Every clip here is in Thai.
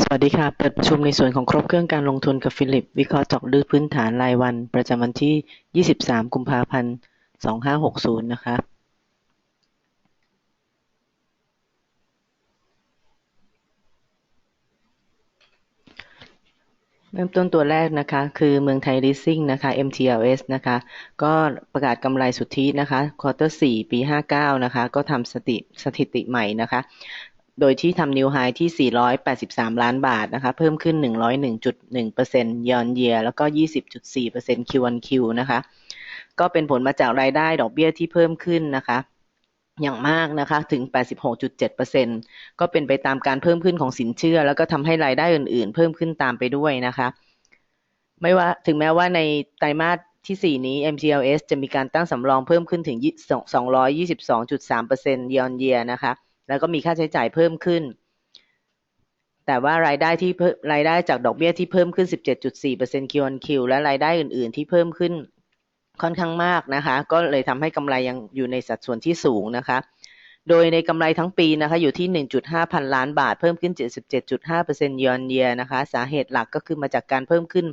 สวัสดีค่ะ เปิดประชุมในส่วนของครบเครื่องการลงทุนกับฟิลิป วิเคราะห์จาะลึกพื้นฐานรายวัน ประจำวันที่ 23 กุมภาพันธ์ 2560 นะคะ เริ่มต้นตัวแรกนะคะ คือเมืองไทยลิสซิ่งนะคะ MTLS นะคะ ก็ประกาศกำไรสุทธินะคะควอเตอร์4ปี 59 นะคะ ก็ทำสติสถิติใหม่นะคะ โดยที่ทำนิวไฮที่ 483 ล้านบาทนะคะ เพิ่มขึ้น 101.1%ยอนเยียแล้วก็ 20.4% Q on Q นะคะ ก็เป็นผลมาจากรายได้ดอกเบี้ยที่เพิ่มขึ้นนะคะ อย่างมากนะคะ ถึง 86.7%ก็เป็นไปตามการเพิ่มขึ้นของสินเชื่อ แล้วก็ทำให้รายได้อื่นๆ เพิ่มขึ้นตามไปด้วยนะคะ ไม่ว่าถึงแม้ว่าในไตรมาสที่ 4 นี้ MTLS จะมีการตั้งสำรองเพิ่มขึ้นถึง 222.3%ยอนเยียนะคะ แล้วก็มีค่าใช้จ่ายเพิ่มขึ้น แต่ว่ารายได้ที่รายได้จากดอกเบี้ยที่เพิ่มขึ้น 17.4% Q on Q และรายได้อื่น ๆ ที่เพิ่มขึ้นค่อนข้างมากนะคะ ก็เลยทำให้กำไรยังอยู่ในสัดส่วนที่สูงนะคะ โดยในกำไรทั้งปีนะคะ อยู่ที่ 1.5 พันล้านบาท เพิ่มขึ้น 77.5% year on year นะคะ สาเหตุหลักก็คือมาจากการเพิ่มขึ้น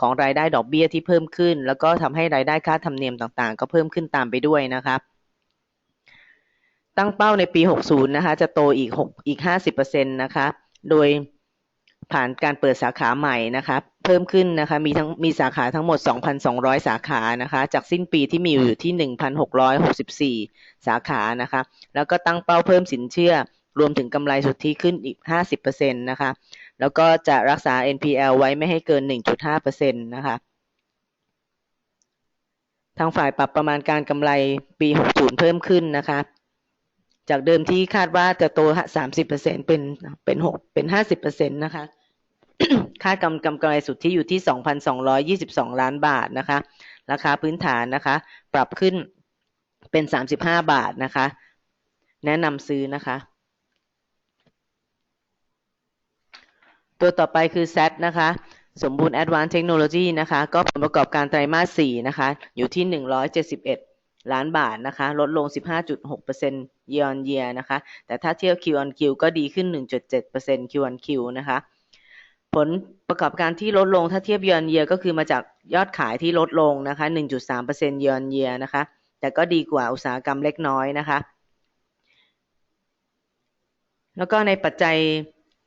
ของรายได้ดอกเบี้ยที่เพิ่มขึ้น แล้วก็ทำให้รายได้ค่าธรรมเนียมต่างๆ ก็เพิ่มขึ้นตามไปด้วยนะคะ ตั้งเป้าในปี 60 นะคะ จะโตอีก6อีก 50%นะคะ โดยผ่านการเปิดสาขาใหม่นะคะ เพิ่มขึ้นนะคะ มีทั้งมีสาขาทั้งหมด 2,200 สาขานะคะ จากสิ้นปีที่มีอยู่ที่ 1,664 สาขานะคะ แล้วก็ตั้งเป้าเพิ่มสินเชื่อ รวมถึงกำไรสุทธิขึ้นอีก 50%นะคะ แล้วก็จะรักษา NPL ไว้ไม่ให้เกิน 1.5%นะคะทางฝ่ายปรับประมาณการกำไรปี 60 เพิ่มขึ้นนะคะ จากเดิมที่คาดว่าจะโตสามสิบเปอร์เซ็นเป็นเป็นหกเป็นห้าสิบเปอร์เซ็นตนะคะคาดกำกำไรสุดที่อยู่ที่สองพันสองร้อยี่สิบสองล้านบาทนะคะ ราคาพื้นฐานนะคะ ปรับขึ้นเป็นสามสิบห้าบาทนะคะ แนะนำซื้อนะคะ ตัวต่อไปคือ Z นะคะสมบูรณ์ Advanced Technology นะคะ ก็ผลประกอบการไตรมาส4นะคะ อยู่ที่ 171 ล้านบาทนะคะ ลดลง 15.6% year on year นะคะ แต่ถ้าเทียบ Q on Q ก็ดีขึ้น 1.7% Q on Q นะคะ ผลประกอบการที่ลดลงถ้าเทียบ year on year ก็คือมาจากยอดขายที่ลดลงนะคะ 1.3% year on year นะคะ แต่ก็ดีกว่าอุตสาหกรรมเล็กน้อยนะคะ แล้วก็ในปัจจัย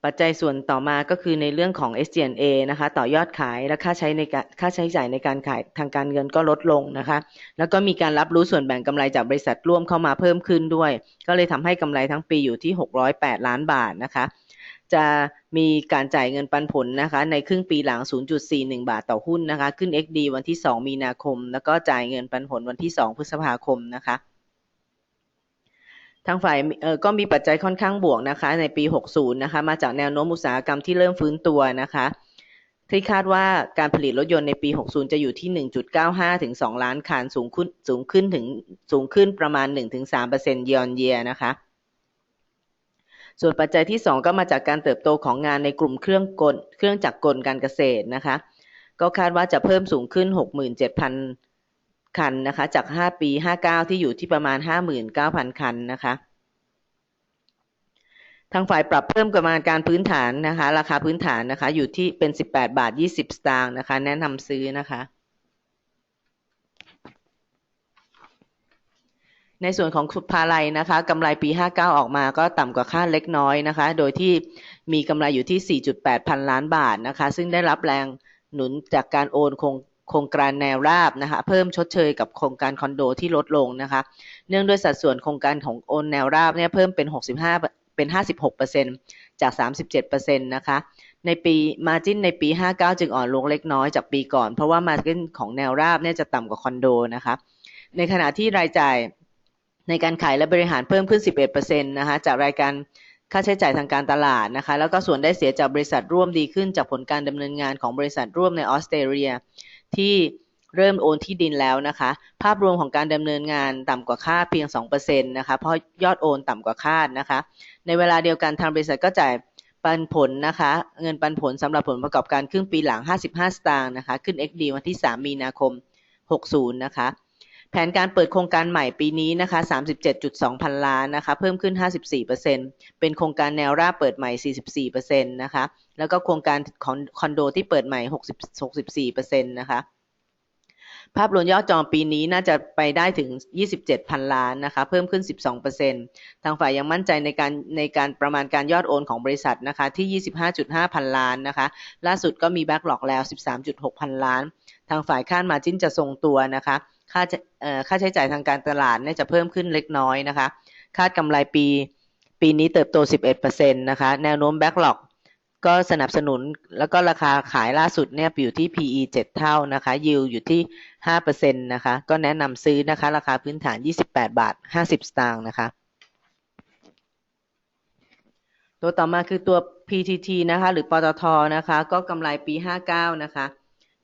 ปัจจัยส่วนต่อมาก็คือในเรื่องของ SG&A นะคะ ต่อยอดขายและค่าใช้ในการค่าใช้จ่ายในการขายทางการเงินก็ลดลงนะคะ แล้วก็มีการรับรู้ส่วนแบ่งกำไรจากบริษัทร่วมเข้ามาเพิ่มขึ้นด้วย ก็เลยทำให้กำไรทั้งปีอยู่ที่ 608 ล้านบาทนะคะ จะมีการจ่ายเงินปันผลนะคะ ในครึ่งปีหลัง 0.41 บาทต่อหุ้นนะคะ ขึ้น XD วันที่ 2 มีนาคม แล้วก็จ่ายเงินปันผลวันที่ 2 พฤษภาคมนะคะ ทางฝ่ายก็มีปัจจัยค่อนข้างบวกนะคะ ในปี 60 นะคะ มาจากแนวโน้มอุตสาหกรรมที่เริ่มฟื้นตัวนะคะที่คาดว่าการผลิตรถยนต์ในปี 60 จะอยู่ที่ 1.95 ถึง 2 ล้านคันสูงขึ้นสูงขึ้นถึงสูงขึ้นประมาณ 1-3% year on year นะคะ ส่วนปัจจัยที่ 2 ก็มาจากการเติบโตของงานในกลุ่มเครื่องกลเครื่องจักรกลการเกษตรนะคะ ก็คาดว่าจะเพิ่มสูงขึ้น 67,000 คันนะคะ จาก 5 ปี 59 ที่อยู่ที่ประมาณ 59,000 คันนะคะทางฝ่ายปรับเพิ่มประมาณการพื้นฐานนะคะ ราคาพื้นฐานนะคะ อยู่ที่เป็น 18 บาท 20 สตางค์นะคะ แนะนำซื้อนะคะ ในส่วนของสุภาลัยนะคะกำไรปี 59 ออกมาก็ต่ำกว่าคาดเล็กน้อยนะคะ โดยที่มีกำไรอยู่ที่ 4.8 พันล้านบาทนะคะ ซึ่งได้รับแรงหนุนจากการโอนคง โครงการแนวราบนะคะเพิ่มชดเชยกับโครงการคอนโดที่ลดลงนะคะเนื่องด้วยสัดส่วนโครงการของโอนแนวราบเนี่ยเพิ่มเป็น 65 เป็น 56%จาก 37%นะคะในปีมาจินในปี 59 จึงอ่อนลงเล็กน้อยจากปีก่อน เพราะว่ามาจินของแนวราบเนี่ยจะต่ำกว่าคอนโดนะคะในขณะที่รายจ่ายในการขายและบริหารเพิ่มขึ้น 11%นะคะจากรายการค่าใช้จ่ายทางการตลาดนะคะ แล้วก็ส่วนได้เสียจากบริษัทร่วมดีขึ้นจากผลการดำเนินงานของบริษัทร่วมในออสเตรเลีย ที่เริ่มโอนที่ดินแล้วนะคะ ภาพรวมของการดำเนินงานต่ำกว่าคาดเพียง2%นะคะเพราะยอดโอนต่ำกว่าคาดนะคะ ในเวลาเดียวกันทางบริษัทก็จ่ายปันผลนะคะ เงินปันผลสำหรับผลประกอบการครึ่งปีหลัง 55 สตางค์นะคะ ขึ้น XD วันที่ 3 มีนาคม 60 นะคะ แผนการเปิดโครงการใหม่ปีนี้นะคะ37.2 พันล้านนะคะ เพิ่มขึ้น 54%เป็นโครงการแนวราบเปิดใหม่ 44%นะคะ แล้วก็โครงการของคอนโดที่เปิดใหม่ 60 64%นะคะ ภาพรวมยอดจองปีนี้น่าจะไปได้ถึง 27 พันล้านนะคะ เพิ่มขึ้น 12%ทางฝ่ายยังมั่นใจในการในการประมาณการยอดโอนของบริษัทนะคะที่ 25.5 พันล้านนะคะ ล่าสุดก็มีแบ็กหลอกแล้ว 13.6 พันล้าน ทางฝ่ายคาดมาจิ้นจะทรงตัวนะคะ ค่าค่าใช้จ่ายทางการตลาดน่าจะเพิ่มขึ้นเล็กน้อยนะคะ คาดกำไรปี ปีนี้เติบโต 11%นะคะ แนวโน้มแบ็กหลอกก็สนับสนุนแล้วก็ราคาขายล่าสุดเนี่ยอยู่ที่ PE 7 เท่านะคะยิวอยู่ที่ 5%นะคะ ก็แนะนำซื้อนะคะ ราคาพื้นฐาน 28 บาท 50 สตางค์นะคะ ตัวต่อมาคือตัว PTT นะคะ หรือปตทนะคะ ก็กำไรปี 59 นะคะ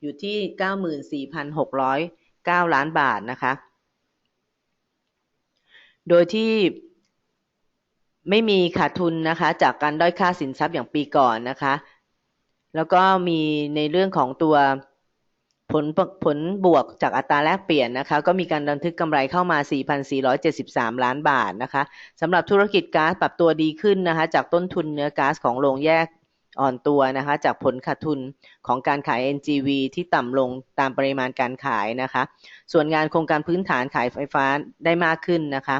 อยู่ที่ 94,600 9 ล้านบาทนะคะ โดยที่ไม่มีขาดทุนนะคะ จากการด้อยค่าสินทรัพย์อย่างปีก่อนนะคะ แล้วก็มีในเรื่องของตัวผลผลบวกจากอัตราแลกเปลี่ยนนะคะ ก็มีการบันทึกกำไรเข้ามา 4,473 ล้านบาทนะคะสำหรับธุรกิจก๊าซปรับตัวดีขึ้นนะคะ จากต้นทุนเนื้อก๊าซของโรงแยก อ่อนตัวนะคะจากผลขาดทุนของการขาย NGV ที่ต่ำลงตามปริมาณการขายนะคะ ส่วนงานโครงการพื้นฐานขายไฟฟ้าได้มากขึ้นนะคะ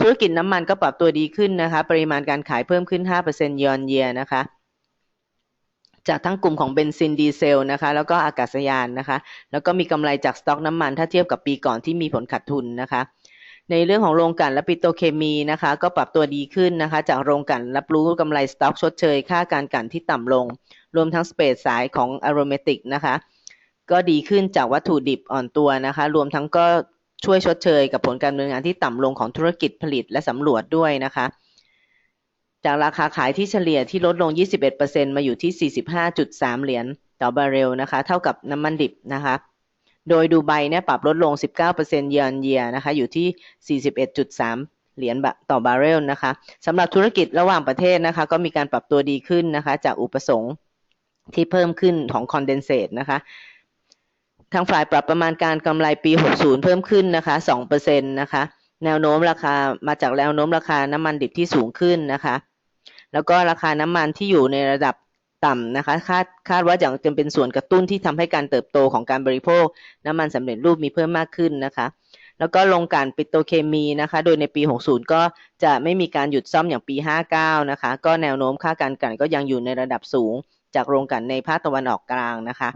ธุรกิจน้ำมันก็ปรับตัวดีขึ้นนะคะ ปริมาณการขายเพิ่มขึ้น 5%ยอนเยียนะคะจากทั้งกลุ่มของเบนซินดีเซลนะคะ แล้วก็อากาศยานนะคะ แล้วก็มีกำไรจากสต็อกน้ำมันถ้าเทียบกับปีก่อนที่มีผลขาดทุนนะคะ ในเรื่องของโรงกลั่นและปิโตเคมีนะคะ ก็ปรับตัวดีขึ้นนะคะ จากโรงกลั่นรับรู้กำไรสต็อกชดเชย ค่าการกลั่นที่ต่ำลง รวมทั้งสเปซสายของอโรเมติกนะคะ ก็ดีขึ้นจากวัตถุดิบอ่อนตัวนะคะ รวมทั้งก็ช่วยชดเชย กับผลการดำเนินงานที่ต่ำลงของธุรกิจผลิตและสำรวจด้วยนะคะ จากราคาขายที่เฉลี่ยที่ลดลง 21%มาอยู่ที่ 45.3 เหรียญต่อบาร์เรลนะคะ เท่ากับน้ำมันดิบนะคะ โดยดูไบเนี่ยปรับลดลง 19%เยนเยียนะคะ อยู่ที่ 41.3 เหรียญต่อบาร์เรลนะคะสำหรับธุรกิจระหว่างประเทศนะคะ ก็มีการปรับตัวดีขึ้นนะคะ จากอุปสงค์ที่เพิ่มขึ้นของคอนเดนเซตนะคะทางฝ่ายปรับประมาณการกำไรปี 60 เพิ่มขึ้นนะคะ2%นะคะ แนวโน้มราคามาจากแนวโน้มราคาน้ำมันดิบที่สูงขึ้นนะคะ แล้วก็ราคาน้ำมันที่อยู่ในระดับ ต่ำนะคะคาดคาดว่าจะจะเป็นส่วนกระตุ้นที่ทำให้การเติบโตของการบริโภค น้ำมันสำเร็จรูปมีเพิ่มมากขึ้นนะคะแล้วก็ลงการปิโตเคมีนะคะ โดยในปี 60 ก็จะไม่มีการหยุดซ่อมอย่างปี 59 นะคะ ก็แนวโน้มค่าการกันก็ยังอยู่ในระดับสูง จากโรงกันในภาคตะวันออกกลางนะคะ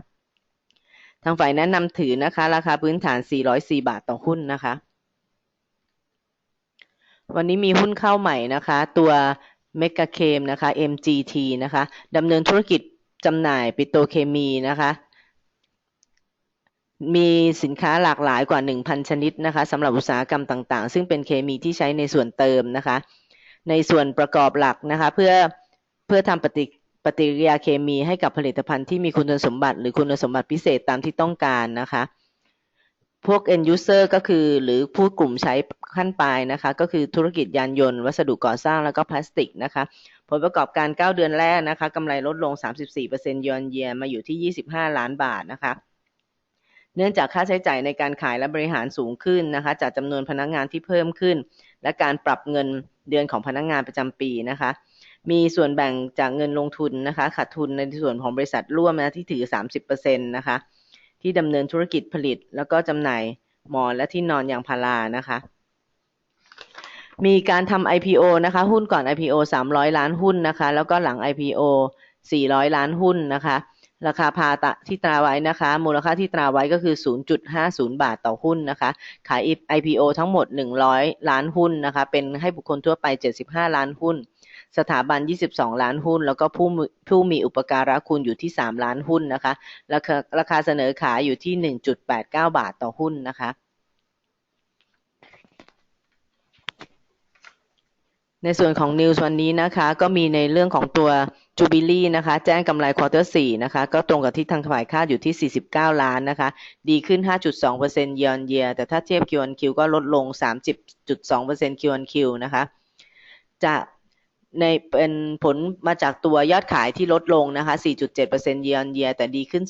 ทางฝ่ายแนะนำถือนะคะ ราคาพื้นฐาน 404 บาทต่อหุ้นนะคะ วันนี้มีหุ้นเข้าใหม่นะคะ ตัว เมกะเคมนะคะ MGT นะคะดำเนินธุรกิจจำหน่ายปิโตเคมีนะคะมีสินค้าหลากหลายกว่า 1,000 ชนิดนะคะสำหรับอุตสาหกรรมต่างๆ ซึ่งเป็นเคมีที่ใช้ในส่วนเติมนะคะ ในส่วนประกอบหลักนะคะเพื่อเพื่อทำปฏิปฏิกิริยาเคมีให้กับผลิตภัณฑ์ที่มีคุณสมบัติ หรือคุณสมบัติพิเศษตามที่ต้องการนะคะ พวก end user ก็คือหรือผู้กลุ่มใช้ขั้นปลายนะคะ ก็คือธุรกิจยานยนต์ วัสดุก่อสร้างแล้วก็พลาสติกนะคะ ผลประกอบการ 9 เดือนแรกนะคะกำไรลดลง 34%ยอนเยียมาอยู่ที่ 25 ล้านบาทนะคะ เนื่องจากค่าใช้จ่ายในการขายและบริหารสูงขึ้นนะคะ จากจำนวนพนักงานที่เพิ่มขึ้น และการปรับเงินเดือนของพนักงานประจำปีนะคะมีส่วนแบ่งจากเงินลงทุนนะคะขาดทุนในส่วนของบริษัทร่วมนะที่ถือ 30%นะคะ ที่ดำเนินธุรกิจผลิต แล้วก็จำหน่ายหมอนและที่นอนอย่างพารานะคะ มีการทำ IPO นะคะ หุ้นก่อน IPO 300 ล้านหุ้นนะคะ แล้วก็หลัง IPO 400 ล้านหุ้นนะคะ ราคาพาตะที่ตราไว้นะคะ มูลค่าที่ตราไว้ก็คือ 0.50 บาทต่อหุ้นนะคะ ขาย IPO ทั้งหมด 100 ล้านหุ้นนะคะ เป็นให้บุคคลทั่วไป 75 ล้านหุ้น สถาบัน 22 ล้านหุ้น แล้วก็ผู้ผู้มีอุปการะคุณอยู่ที่ 3 ล้านหุ้นนะคะ ราคาราคาเสนอขายอยู่ที่ 1.89 บาทต่อหุ้นนะคะในส่วนของ News วันนี้นะคะก็มีในเรื่องของตัว Jubilee นะคะแจ้งกำไรควอเตอร์4นะคะก็ตรงกับที่ทางฝ่ายคาดอยู่ที่ 49 ล้านนะคะดีขึ้น 5.2% year on year แต่ถ้าเทียบ Q on Q ก็ลดลง 30.2% Q on Q นะคะจะ ในเป็นผลมาจากตัวยอดขายที่ลดลงนะคะ 4.7% year on year แต่ดีขึ้น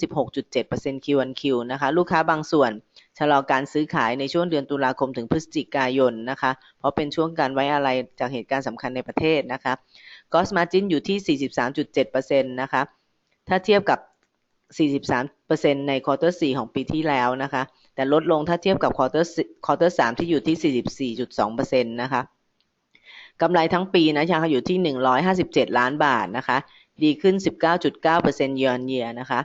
16.7% Q on Q นะคะ ลูกค้าบางส่วนชะลอการซื้อขายในช่วงเดือนตุลาคมถึงพฤศจิกายนนะคะ เพราะเป็นช่วงการไว้อะไรจากเหตุการณ์สำคัญในประเทศนะคะ Gross Margin อยู่ที่ 43.7%นะคะ ถ้าเทียบกับ 43%ในควอเตอร์4ของปีที่แล้วนะคะ แต่ลดลงถ้าเทียบกับควอเตอร์ควอเตอร์3ที่อยู่ที่ 44.2%นะคะ กำไรทั้งปีนะยังอยู่ที่ 157 ล้านบาทนะคะ ดีขึ้น 19.9% year on year นะคะ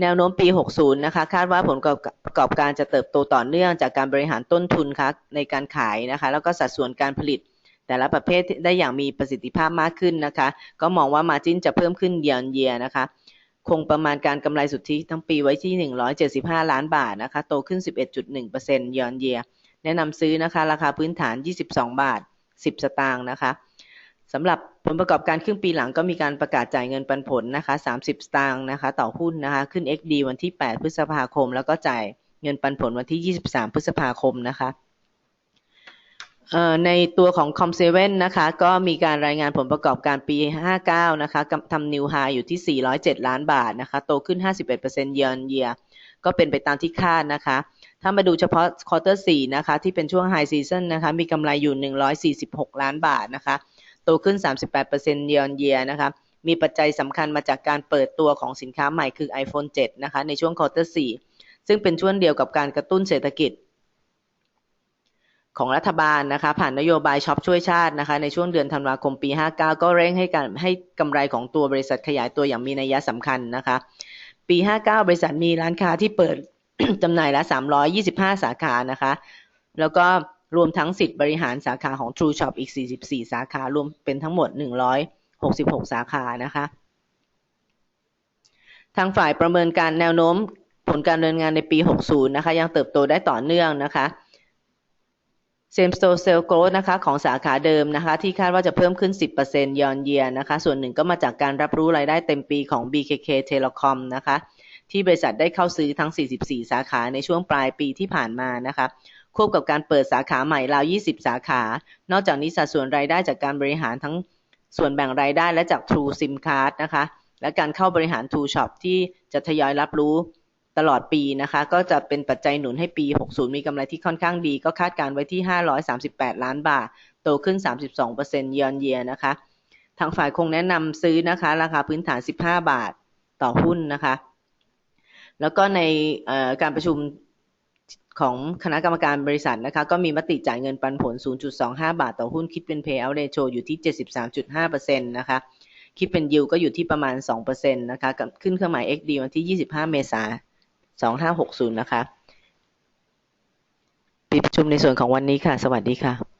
แนวโน้มปี 60 นะคะ คาดว่าผลประกอบการจะเติบโตต่อเนื่องจากการบริหารต้นทุนคะในการขายนะคะ แล้วก็สัดส่วนการผลิต แต่ละประเภทได้อย่างมีประสิทธิภาพมากขึ้นนะคะ ก็มองว่ามาจิ้นจะเพิ่มขึ้น year on year นะคะคงประมาณการกำไรสุทธิทั้งปีไว้ที่ 175 ล้านบาทนะคะ โตขึ้น 11.1% year on year แนะนำซื้อนะคะ ราคาพื้นฐาน 22 บาท 10 สตางค์นะคะสำหรับผลประกอบการครึ่งปีหลังก็มีการประกาศจ่ายเงินปันผลนะคะ30 สตางค์นะคะ ต่อหุ้นนะคะ ขึ้น XD วันที่ 8 พฤษภาคม แล้วก็จ่ายเงินปันผลวันที่ 23 พฤษภาคมนะคะในตัวของ Com7 นะคะ ก็มีการรายงานผลประกอบการปี 59 นะคะทำนิวไฮอยู่ที่ 407 ล้านบาทนะคะ โตขึ้น 51% year on year ก็เป็นไปตามที่คาดนะคะ ถ้ามาดูเฉพาะควอเตอร์4นะคะที่เป็นช่วงไฮซีซันนะคะมีกำไรอยู่ 146 ล้านบาทนะคะโตขึ้น 38% year on year นะคะมีปัจจัยสำคัญมาจากการเปิดตัวของสินค้าใหม่คือ iPhone 7 นะคะในช่วงควอเตอร์4ซึ่งเป็นช่วงเดียวกับการกระตุ้นเศรษฐกิจ ของรัฐบาลนะคะผ่านนโยบายช็อปช่วยชาตินะคะในช่วงเดือนธันวาคมปี 59 ก็เร่งให้การให้กำไรของตัวบริษัทขยายตัวอย่างมีนัยสำคัญนะคะปี 59 บริษัทมีร้านค้าที่เปิด จำหน่ายละ325 สาขานะคะ แล้วก็รวมทั้งสิทธิ์บริหารสาขาของ True Shop อีก 44 สาขารวมเป็นทั้งหมด 166 สาขานะคะ ทางฝ่ายประเมินการแนวโน้มผลการดำเนินงานในปี 60 นะคะ ยังเติบโตได้ต่อเนื่องนะคะ Same Store Sales Growth นะคะของสาขาเดิมนะคะ ที่คาดว่าจะเพิ่มขึ้น 10% year on year นะคะ ส่วนหนึ่งก็มาจากการรับรู้รายได้เต็มปีของ BKK Telecom นะคะ ที่บริษัทได้เข้าซื้อทั้ง 44 สาขาในช่วงปลายปีที่ผ่านมานะคะควบกับการเปิดสาขาใหม่ราว 20 สาขา นอกจากนี้สัดส่วนรายได้จากการบริหารทั้งส่วนแบ่งรายได้และจาก True SIM Card นะคะ และการเข้าบริหาร True Shop ที่จะทยอยรับรู้ตลอดปีนะคะ ก็จะเป็นปัจจัยหนุนให้ปี 60 มีกำไรที่ค่อนข้างดี ก็คาดการไว้ที่ 538 ล้านบาท โตขึ้น 32% year on year นะคะ ทางฝ่ายคงแนะนำซื้อนะคะ ราคาพื้นฐาน 15 บาทต่อหุ้นนะคะ แล้วก็ในการประชุมของคณะกรรมการบริษัทนะคะก็มีมติจ่ายเงินปันผล 0.25 บาทต่อหุ้นคิดเป็น payout ratio อยู่ที่ 73.5%นะคะคิดเป็นยิวก็อยู่ที่ประมาณ 2%นะคะกับขึ้นเครื่องหมาย XD วันที่ 25 เมษายน 2560 นะคะปิดประชุมในส่วนของวันนี้ค่ะ สวัสดีค่ะ